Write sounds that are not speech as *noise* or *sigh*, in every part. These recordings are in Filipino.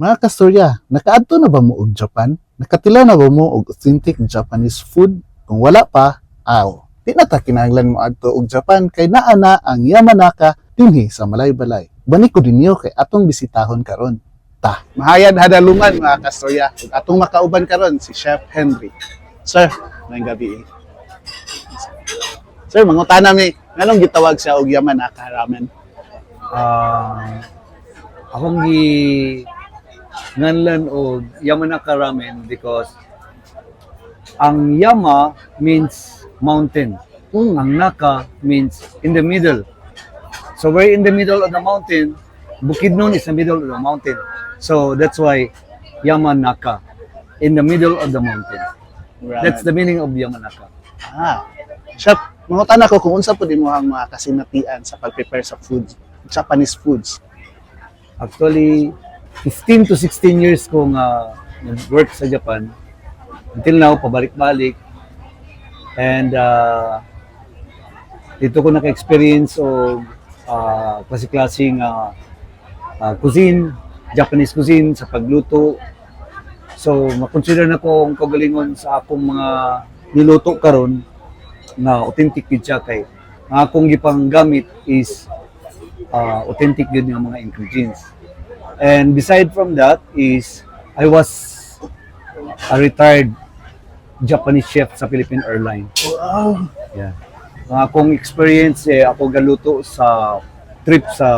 Mga kastorya, nakaadto na ba mo og Japan? Nakatilaw na ba mo og authentic Japanese food? Kung wala pa, aw. Di na ta kinahanglan mo adto og Japan kay naa na ang Yamanaka dinhi sa Malay-Balay. Bani ko dinyo kay atong bisitahon karon. Ta, mahayad hadalungan mga kastorya. Ug atong makauban karon si Chef Henry. Sir, ngayong gabi. Sir, mangutana mi, nganong gitawag siya og Yamanaka ramen? Ah, akong gi nganlan og Yamanaka ramen because ang Yama means mountain. Mm. Ang Naka means in the middle. So we're in the middle of the mountain. Bukidnon is the middle of the mountain. So that's why Yamanaka in the middle of the mountain. That's the meaning of Yamanaka. Ah. Chef, mangutan ako kung unsa po din mo ang mga kasinatian sa pag-prepare sa foods, Japanese foods. Actually, 15 to 16 years kong uh, nag-work sa Japan. Until now, pabalik-balik. And uh, dito ko naka-experience o uh, klase-klaseng uh, uh, cuisine, Japanese cuisine sa pagluto. So, makonsider na ko ang kagalingon sa akong mga niluto karon na authentic gid siya kay ang akong gipang gamit is uh, authentic yun yung mga ingredients. And beside from that is I was a retired Japanese chef sa Philippine Airlines. Wow. Yeah. Ang akong experience eh, ako galuto sa trip sa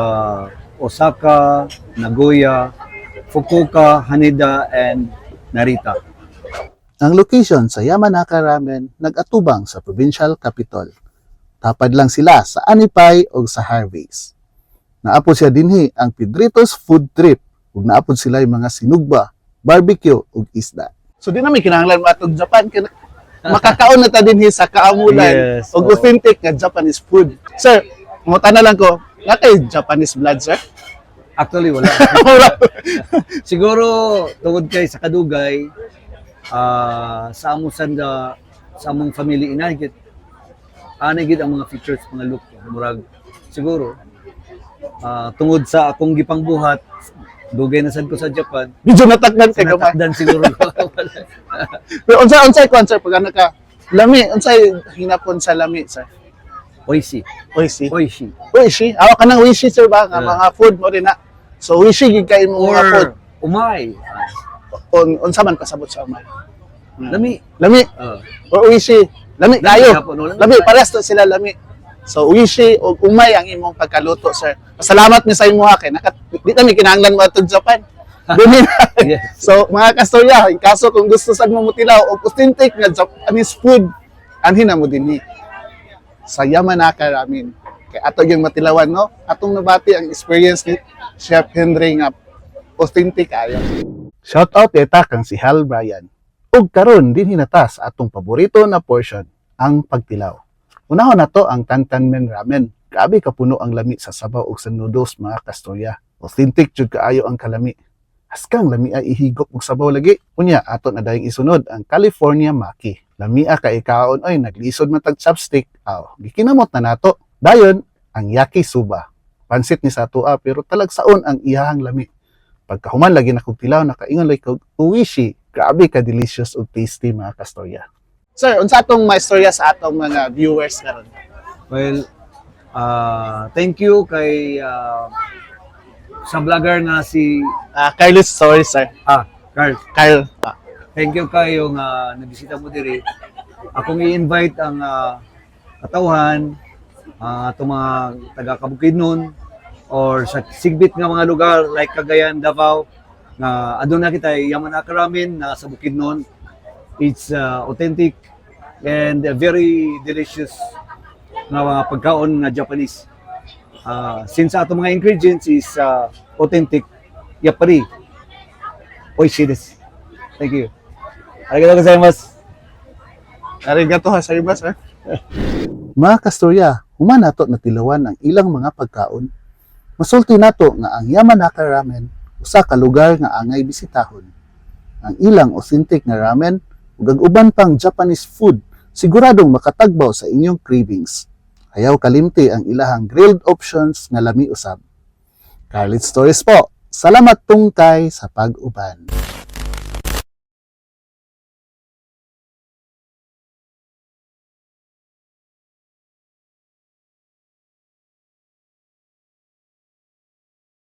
Osaka, Nagoya, Fukuoka, Haneda, and Narita. Ang location sa Yamanaka Ramen nag-atubang sa provincial capital. Tapad lang sila sa Anipay o sa Harvey's. Naapod siya dinhi ang Pedritos Food Trip ug naapod sila yung mga sinugba, barbecue ug isda. So di namin kinahanglan matog Japan kay makakaon na ta dinhi sa kaamulan Yes, ug authentic nga Japanese food. Sir, mo na lang ko, nga kay Japanese blood, sir? Actually, wala. *laughs* Siguro, tungod kay sa kadugay, ah sa among sanda, sa among family inagit, anay gid ang mga features, mga look, murag, siguro, ah tungod sa akong gipang buhat, dugay na sad ko sa Japan, Medyo natakdan kay gamay. natakdan siguro. *laughs* *laughs* Pero unsay unsay kon sir pag ano ka? Lami, unsay hinapon sa lami, sir? Oishi. Oishi. Oishi. Oishi. Awa ka ng wishi, sir ba? Nga Yeah. mga food mo rin na. So, wishi, gid kayo mo mga food. Umay. Un, unsa man pasabot sa umay. Lami. Lami. Uh, Or wishi. Lami, Lami, kayo. hapon, no? Lami, parehas to sila lami. So, wishi o umay ang imong pagkaluto, sir. Salamat mi sa imo kay nakat di na mi kinahanglan mo atong Japan. *laughs* Dili yes. So, mga kastorya, in kaso kung gusto sa mo mutilaw o authentic na Japanese food, anhin na mo din ni sa Yamanaka Ramen. Kay ato yung matilawan, no? Atong nabati ang experience ni Chef Henry nga authentic ayo. Shout out eta kang si Hal Bryan. Ug karon din hinata sa atong paborito na portion, ang pagtilaw. Unahon na to ang Tantanmen Ramen. Grabe kapuno ang lami sa sabaw ug sa noodles mga kastorya. Authentic jud kaayo ang kalami. Askang lami ay ihigop og sabaw lagi. Unya ato na dayong isunod ang California Maki. Lamia ka ikaon oy naglisod man tag chopstick. Aw, gikinamot na nato. Dayon ang yakisoba. Pansit ni sa tua pero talagsaon ang iyahang lami. Pagkahuman lagi na kog tilaw nakaingon lagi kog uwishi. Grabe ka delicious ug tasty mga kastorya. Sir, unsa atong maistorya sa atong mga viewers karon? Well, uh, thank you kay uh, sa vlogger nga si Ah, Carlos, sorry sir. ah, Carl. Kyle. Ah, Thank you kayo nga nabisita mo diri. Akong i-invite ang uh, katawhan, uh, itong mga taga Kabukidnon or sa sigbit nga mga lugar like Cagayan, Davao na kita Yamanaka Ramen na sa Bukidnon. It's uh, authentic and uh, very delicious nga mga pagkaon nga Japanese. Uh, since ato mga ingredients is uh, authentic, yapari, oishi desu. Thank you. Arigatou gozaimasu. Arigato ha sa iba, sir. mga kastorya, human nato natilawan ang ilang mga pagkaon. Masulti nato nga ang Yamanaka Ramen usa ka lugar nga angay bisitahon. Ang ilang authentic nga ramen ug ang uban pang Japanese food siguradong makatagbaw sa inyong cravings. Ayaw kalimti ang ilahang grilled options nga lami usab. Carlit Stories po, Salamat tungkay sa pag-uban.